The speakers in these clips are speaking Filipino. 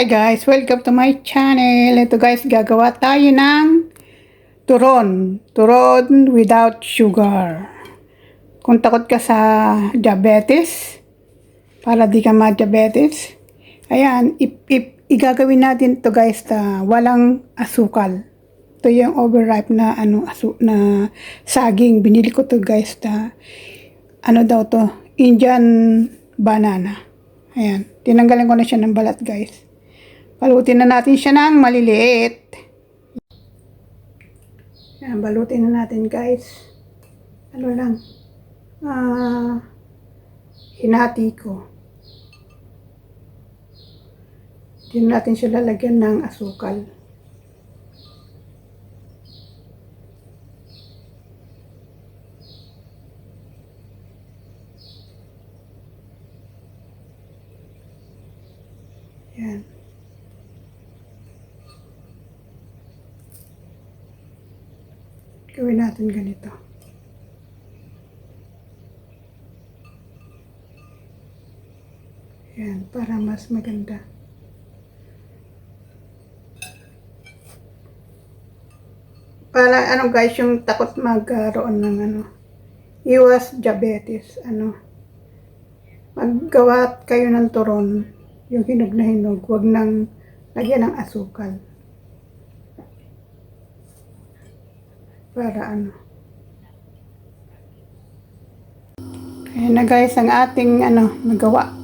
Hi guys, welcome to my channel. Ito guys, gagawa tayo ng turon. Turon without sugar. Kung takot ka sa diabetes, para di ka ma-diabetes, ayan, ip, ip, igagawin natin to guys na walang asukal. Ito yung overripe na ano asu na saging. Binili ko to guys na ano daw to, Indian banana. Ayan, tinanggalan ko na siya ng balat guys. Balutin na natin siya ng maliliit. Ayan, balutin na natin guys. Ano lang, ah, hinati ko. Hindi na natin siya lalagyan ng asukal. Yan. Gawin natin ganito. Yan, para mas maganda. Para ano guys, yung takot magkaroon ng ano, iwas diabetes, ano, maggawa kayo ng turon, yung hinog na hinog, huwag nang lagyan ng asukal. Para ano. Ayan na guys, ang ating ano, nagawa.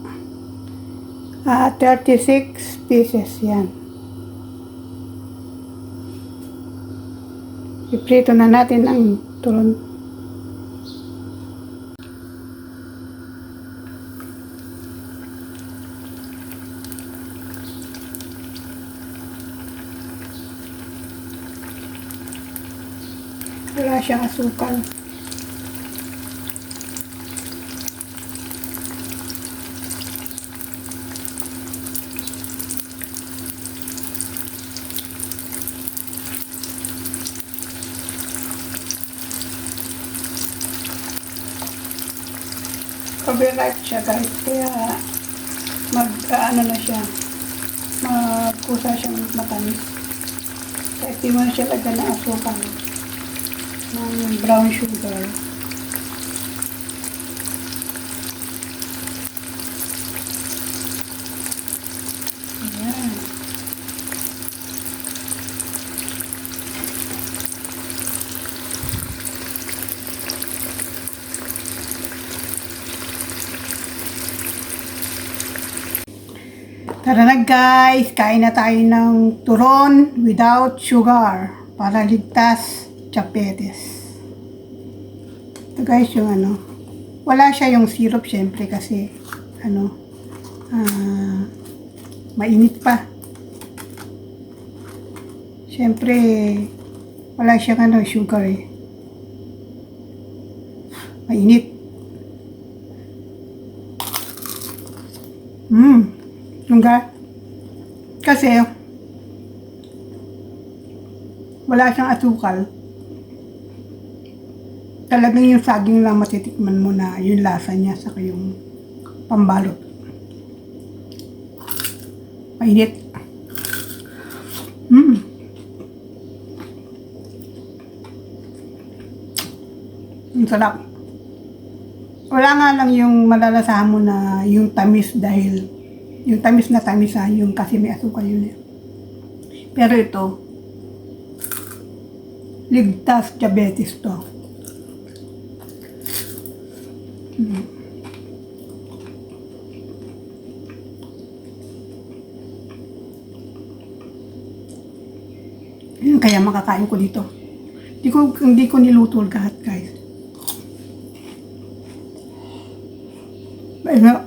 Ah, 36 pieces yan. Iprito na natin ang turon. Wala siyang asukal. Overripe siya guys, kaya mag, ano na siya, magkusa siyang matamis. Kaya di mo siya lagyan ng asukal ng brown sugar. Ayan. Tara na guys, kain na tayo ng turon without sugar para ligtas diabetes. Ito guys yung ano, wala siya yung syrup syempre kasi ano, ah, mainit pa. Syempre, wala siyang ano, sugar eh. Mainit. Hmm. Lungga. Kasi, wala siyang asukal. Talagang yung saging lang matitikman mo na yung lasa niya sa yung pambalot. Mainit. Mm. Ang sarap. Wala nga lang yung malalasahan mo na yung tamis dahil yung tamis na tamis ha, yung kasi may asukal yun eh. Pero ito, ligtas diabetes to. Mm. Yun, kaya makakain ko dito. Hindi ko, hindi ko niluto lahat, guys. Ayun nga.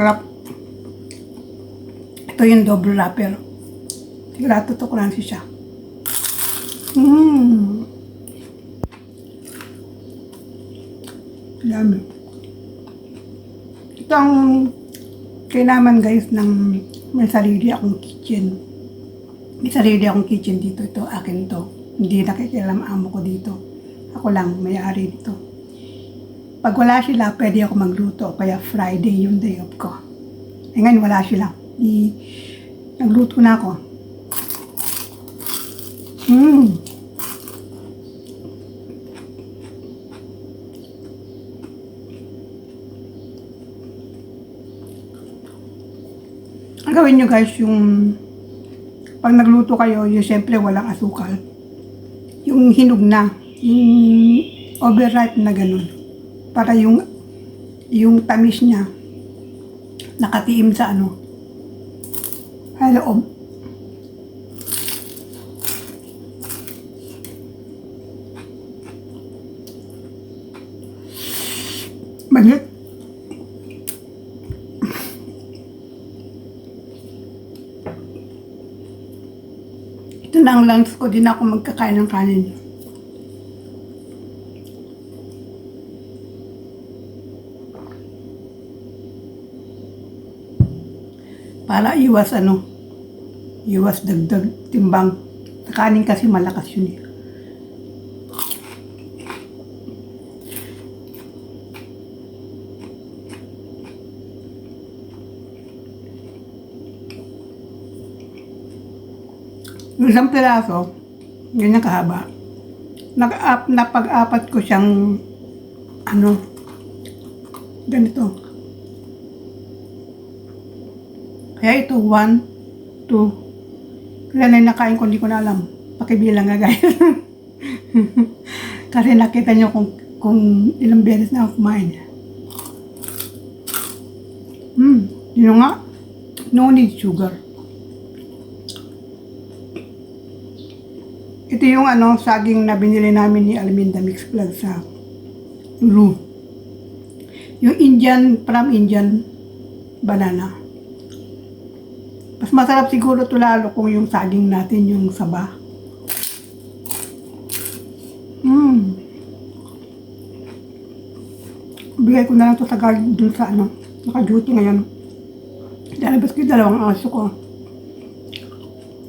Sarap. Ito yung double wrapper. Sigurado to crunchy siya. Mmm. Yummy. Ito ang kailangan guys ng may sarili akong kitchen. May sarili akong kitchen dito. Ito akin to. Hindi nakikialam amo ko dito. Ako lang may-ari dito. Pag wala sila, pwede ako magluto. Kaya Friday yung day off ko. Eh ngayon wala sila. Di, nagluto na ako. Mmm. Ang gawin nyo guys, yung pag nagluto kayo, yung siyempre walang asukal. Yung hinog na, yung overripe na ganun. Para yung yung tamis niya nakatiim sa ano sa loob. Bagit. Ito na ang lunch ko, din ako magkakain ng kanin. Para iwas ano, iwas dagdag timbang. Sa kanin kasi malakas yun eh. Yung isang piraso, ganyan kahaba. Nag-up, napag-apat ko siyang, ano, ganito. Kaya ito, one, two, kailan na nakain ko, hindi ko na alam. Pakibilang nga guys. Kasi nakita nyo kung, kung ilang beses na ako kumain. Hmm, yun nga. No need sugar. Ito yung ano, saging na binili namin ni Alminda Mix Vlog sa Ru. Yung Indian, from Indian banana. Mas masarap siguro to lalo kung yung saging natin yung saba. Hmm. Bigay ko na lang to sa guard dun sa ano, naka-duty ngayon. Lalabas ko yung dalawang aso ko.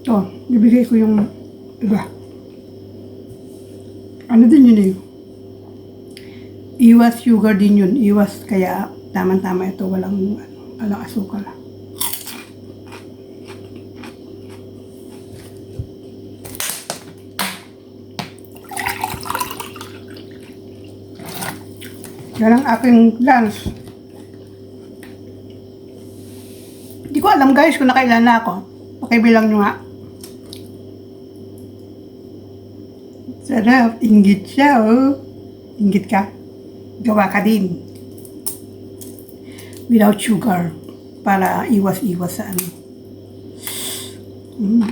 To, bibigay ko yung iba. Ano din yun eh. Iwas sugar din yun. Iwas kaya tama-tama ito. Walang, ano, walang asukal. Yan ang aking lunch. Hindi ko alam guys kung nakailan na ako. Pakibilang nyo nga. Sarap. Ingit siya, oh. Ingit ka. Gawa ka din. Without sugar. Para iwas-iwas sa ano. Mm.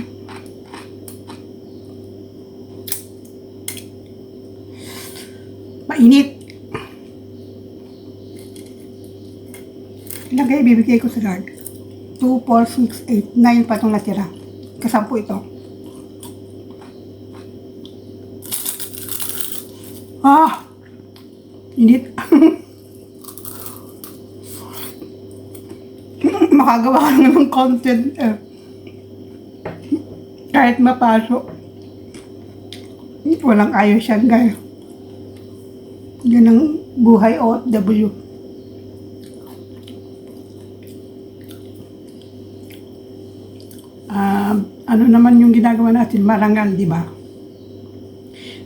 Mainit. Ilagay, bibigay ko sa guard. 2, 4, 6, 8, 9 pa itong natira. Kasampu ito. Ah! Init. Makagawa ka ng content eh. Kahit mapasok. Walang ayos yan, guys. Yan ang buhay OFW. Ah, ano naman yung ginagawa natin? Marangal, di ba?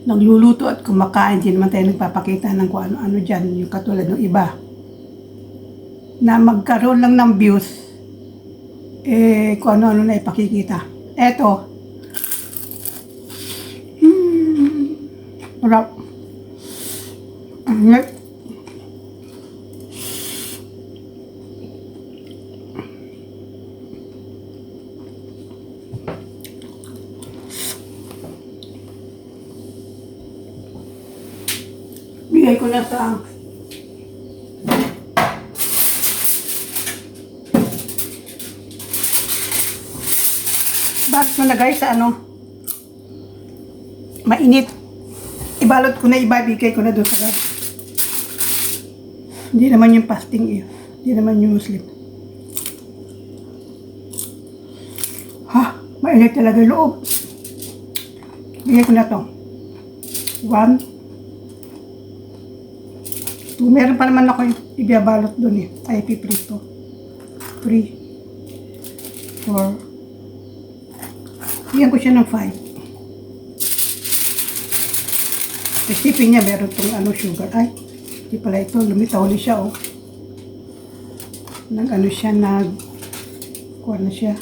nagluluto at kumakain, hindi naman tayo nagpapakita ng kung ano-ano dyan, yung katulad ng iba. Na magkaroon lang ng views, eh, kung ano-ano na ipakikita. Eto. Hmm. Sarap. Ang Ilagay ko na sa ah. Bakit mo lagay sa ano? Mainit. Ibalot ko na, ibabigay ko na doon sa gas. Hindi naman yung fasting eh. Hindi naman yung Muslim. Ha? Mainit talaga loob. Bigay ko na to. One, Meron pa naman ako ibiabalot doon eh. Ay, piprito. Three. Four. Bigyan ko siya ng five. Recipe niya meron tong ano sugar. Ay, hindi pala ito. Lumitaw ulit siya oh. Nag ano siya, nag kuha na siya.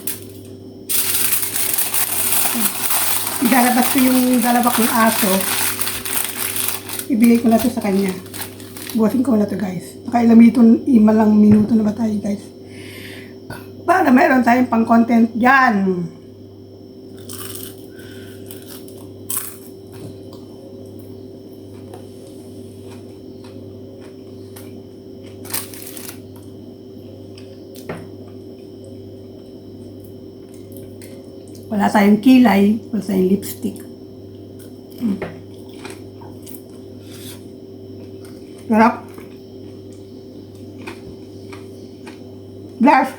Ilalabas ko yung dalawa kong aso. Ibigay ko na to sa kanya. Buwasin ko na to guys. Nakailang minuto, ima lang minuto na ba tayo guys? Para meron tayong pang content dyan. Wala tayong kilay, wala tayong lipstick. Mm. Sarap. Glass.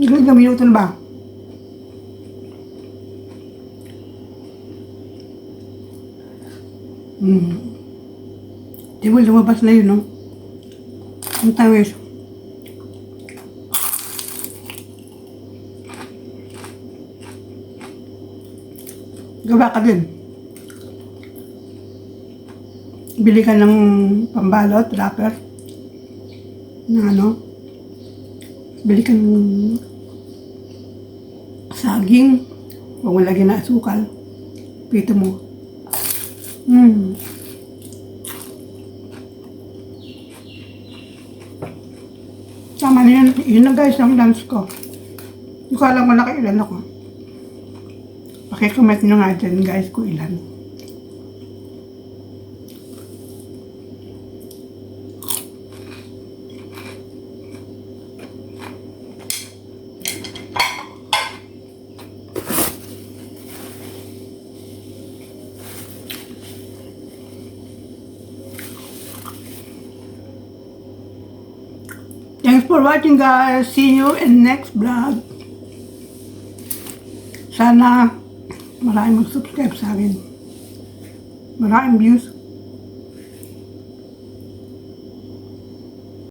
Ilang minuto na ba? Hmm. Di ba lumabas na yun, no? Ang tawis. Gawa ka din. Bili ka ng pambalot, wrapper. Na ano. Bili ka ng saging. Huwag mo lagyan na asukal. Pito mo. Mm. Tama na yun. Yun na guys ang lunch ko. Hindi ko alam kung nakailan ako. Pakicomment nyo nga dyan guys kung ilan. For watching guys. See you in next vlog. Sana maraming mag-subscribe sa akin. Maraming views.